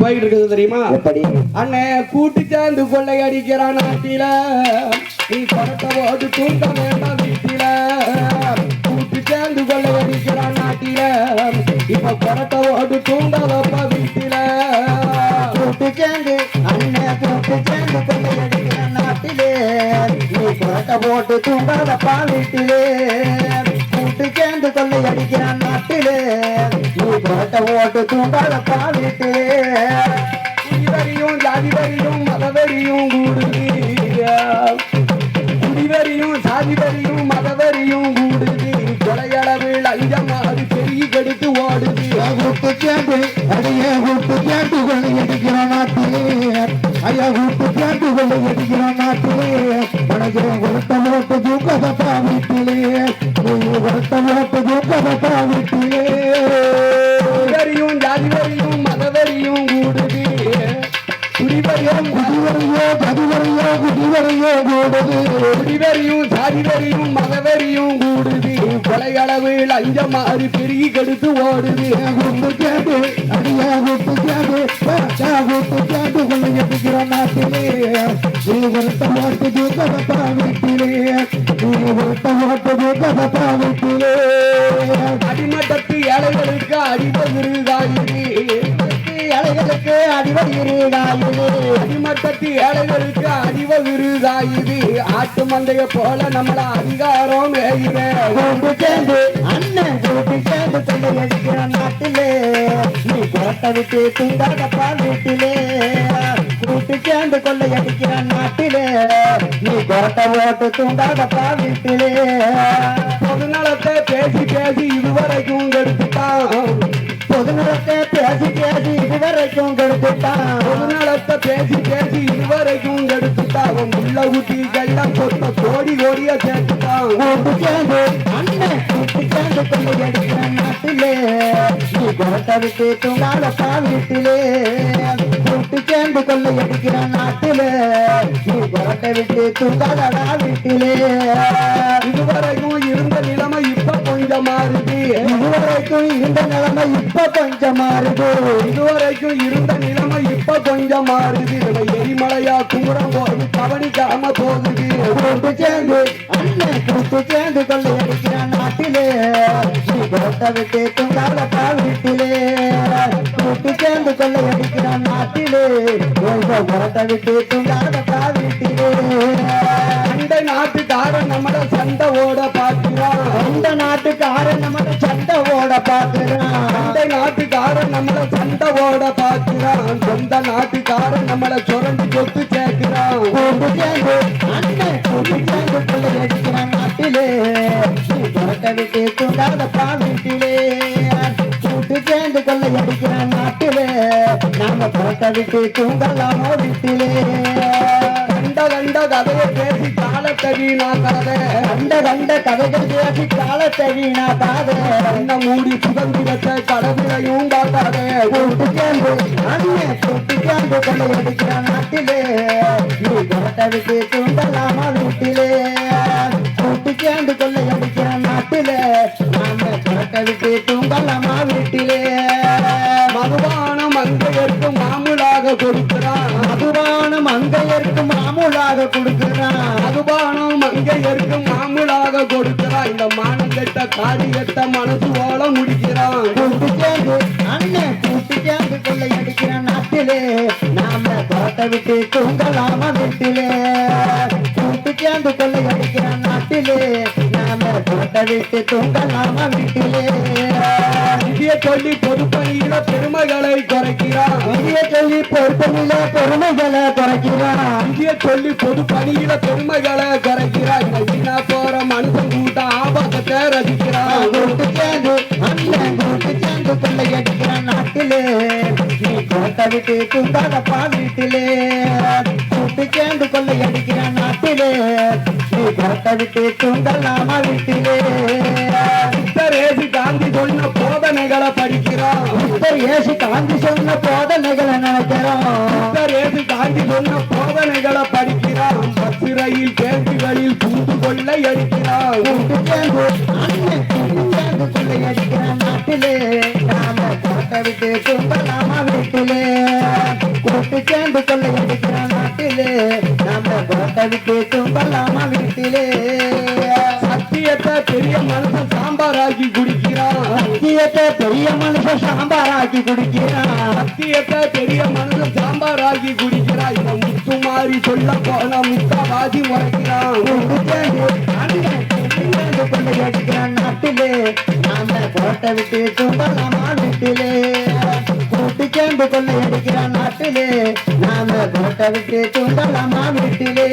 போயிட்டு இருக்குது தெரியுமா? எப்படி? அண்ணன் கூட்டு சேர்ந்து கொள்ளை அடிக்கிறான் நாட்டில நீ படத்தை ஓட்டு தூங்க வேண்டாம் வீட்டில. கூட்டு சேர்ந்து கொள்ளை அடிக்கிறான் நாட்டில இப்ப படத்தை ஓட்டு தூங்க வைப்ப வீட்டில. கூட்டு சேர்ந்து அண்ணன் கூட்டு சேர்ந்து கொள்ளையடிக்கிற நாட்டிலே நீ புரட்ட போட்டு தூங்காதப்பா வீட்டிலே. கூட்டு சேர்ந்து கொள்ளை அடிக்கிறான் நாட்டிலே. நீ போட்ட ஓட்டு தூங்கால வீட்டிலே குடிவரியும் ஜாதி வரியும் மதவரியும் கூடுது குடிவரியும் சாதி வரியும் மதவரியும் கூடுது கொலையளவில் லஞ்சம் பெருகி கெடுத்து ஓடுது கூட்டு சேர்ந்து அடியே கூட்டு சேர்ந்து கொள்ளை அடிக்கிறான் நாட்டிலே. ஐயா கூட்டு சேர்ந்து கொள்ளை அடிக்கிறான் நாட்டிலே. மனதில் கொடுத்த ஓட்டு தூங்காதப்பா வீட்டிலே நீ கொடுத்த ஓட்டு தூங்காதப்பா வீட்டிலே குடிவரியும் ஜாதிவரியும் மதவரியும் கூடுது. குடிவரியும் குடிவரையோ கதிவரையோ குடிவரையோ கூடுது. கூடுது கொலையளவு லஞ்சம் பெருகி கெடுத்து ஓடுது. கூட்டு கேட்டு ஓட்டு தூக்கதப்பா வீட்டிலே நீ ஒருத்த ஓட்டு தூக்கதப்பா வீட்டிலே அடிமட்டத்து ஏழைகளுக்கு அலைகளுக்கு அடிவடியிருகாயுது அடிமட்டத்து ஏழைகளுக்கு அடிவ விருதாயுது ஆட்டு மந்தைய போல நம்மள அதிகாரம் கூட்டு சேர்ந்து அண்ணன் கூட்டு சேர்ந்து கொண்டு எட்டுக்கிற நாட்டிலே. நீ புறத்தை விட்டு தூங்காதப்பா வீட்டிலே. கூட்டு சேர்ந்து கொள்ளை அடிக்கிற நாட்டிலே. நீ புறத்தை ஓட்டு தூங்காதப்பா வீட்டிலே பொதுநலத்தை பேசி பேசி இதுவரைக்கும் கெடுத்துட்டான். பொதுநலத்தை பேசி பேசி இதுவரைக்கும் கெடுத்துட்டான். பொதுநலத்தை பேசி பேசி இதுவரைக்கும் கெடுத்துட்டான். உள்ள ஊட்டி எல்லாம் சொத்த கோடி கோடியா சேர்த்துட்டான். கூட்டு சேர்ந்து அண்ணன் கூட்டு சேர்ந்து கொள்ளை நாட்டிலே நீ புறத்தை விட்டு தூங்காதப்பா கூட்டு சேர்ந்து கொள்ள அடிக்கிற நாட்டிலே நீ புறத்தை விட்டு தூங்காதடா வீட்டிலே இதுவரைக்கும் இருந்த நிலைமை இப்ப கொஞ்சம் மாறுது. இதுவரைக்கும் இருந்த நிலைமை இப்ப கொஞ்சம் மாறுது. இதுவரைக்கும் இருந்த நிலைமை இப்ப கொஞ்சம் மாறுது. நம்ம எரிமலையா குமுறம் போது கவனிக்காம போகுது. கூட்டு சேர்ந்து அண்ணன் கூட்டு சேர்ந்து கொள்ளை அடிக்கிற நாட்டிலே. நீ புறத்தை விட்டு தூங்காதப்பா வீட்டிலே. கூட்டு சேர்ந்து கொள்ளை அடிக்கிற நாட்டிலே. புறத்தை விட்டு தூங்காதப்பா வீட்டிலே. அந்த நாட்டுக்காரன் நம்மள சண்டை ஓட அந்த நாட்டுக்காரன் நம்ம சண்டை ஓட பாக்குறான் அந்த நாட்டுக்காரன் நம்மள சண்டை ஓட பாக்குறான் சொந்த நாட்டுக்காரன் நம்மள சுரண்டு சொத்து கேட்கிறான் கூட்டு நாட்டிலே நீ விட்டு தூண்டாத வீட்டிலே. கூட்டு சேர்ந்து கொள்ளை அடிக்கிறான் நாட்டிலே நாம புறத்தை விட்டு தூண்டலாமோ வீட்டிலே. கண்ட கண்ட கதையை பேசி வீணாக்காத கண்ட கண்ட கதைகள் பேசி காலத்தை வீணாக்காத கண்ண மூடி சுதந்திரத்தை கடவுளையும் பார்க்காத கூட்டு சேர்ந்து அண்ணே கூட்டு சேர்ந்து கொள்ளை அடிக்கிற நாட்டிலே. நீ புறத்தை தூண்டலாமா வீட்டிலே? கூட்டு கேண்டு கொள்ளை அடிக்கிற நாட்டிலே. நாம புறத்தை தூண்டலாமா வீட்டிலே? மதுபானம் மங்கையருக்கு மாமூலாக கொடுக்கிறான். மதுபானம் அங்கையருக்கு மாமூலாக கொடுக்கிறான். மாமூலாக கொடுக்கிறான் இந்த மானம் கெட்ட காரியத்தை மனசு போல முடிக்கிறான். கூட்டு சேர்ந்து அண்ணன் கூட்டு சேர்ந்து கொள்ளை அடிக்கிற நாட்டிலே நாம புறத்தை விட்டு தூங்கலாமா வீட்டிலே? கூட்டு சேர்ந்து கொள்ளை அடிக்கிற நாட்டிலே நாம புறத்தை விட்டு தூங்கலாமா வீட்டிலே? இந்திய சொல்லி பொதுப்பணியில பெருமைகளை குறைக்கிறான். இந்திய சொல்லி பொறுப்பில பெருமைகளை குறைக்கிறான். இந்திய சொல்லி பொதுப்பணியில பெருமைகளை குறைக்கிறான் ரசிக்கிறான் கூட்டு சேர்ந்து அண்ணன் கூட்டு சேர்ந்து நாட்டிலே. நீ கோட்டை விட்டு தூங்காதப்பா வீட்டிலே. கூட்டு சேர்ந்து கொள்ளை நாட்டிலே. நீ கோட்டை விட்டு தூங்கலாமா வீட்டிலே. ரேசி காந்தி சொன்ன போதனைகளை படிக்கிறான் காந்தி சொன்ன போதனைகளை நினைக்கிறோம். காந்தி சொன்ன போதனைகளை பத்து ரயில் பேருந்துகளில் கூண்டு கொள்ளை அடிக்கிறார் கூட்டு சேர்ந்து அண்ணன் கூட்டு சேர்ந்து கொள்ளை அடிக்கிற நாட்டிலே. நாம கோட்டை விட்டு தூங்கலாமா வீட்டிலே. கூட்டு சேர்ந்து கொள்ளையடிக்கிறான் நாட்டிலே நாம கோட்டை விட்டு தூங்கலாமா வீட்டிலே சத்தியத்தை பெரிய மனுஷன் சாம்பாராக்கி குடிக்கிறான். சத்தியத்தை பெரிய மனுஷன் சாம்பாராக்கி குடிக்கிறான். சத்தியத்தை பெரிய மனுஷன் சாம்பாராக்கி குடிக்கிறான். இவன் முத்து மாறி சொல்ல போனா முக்காவாசி முறைக்கிறான். கூட்டு சேர்ந்து கேட்டுக்கிறான் நாட்டிலே. நாம கோட்டை விட்டு தூங்கலாமா வீட்டிலே. கூட்டு சேர்ந்து கொள்ளையடிக்கிறான் நாட்டிலே. நாம கோட்டை விட்டு தூங்கலாமா வீட்டிலே.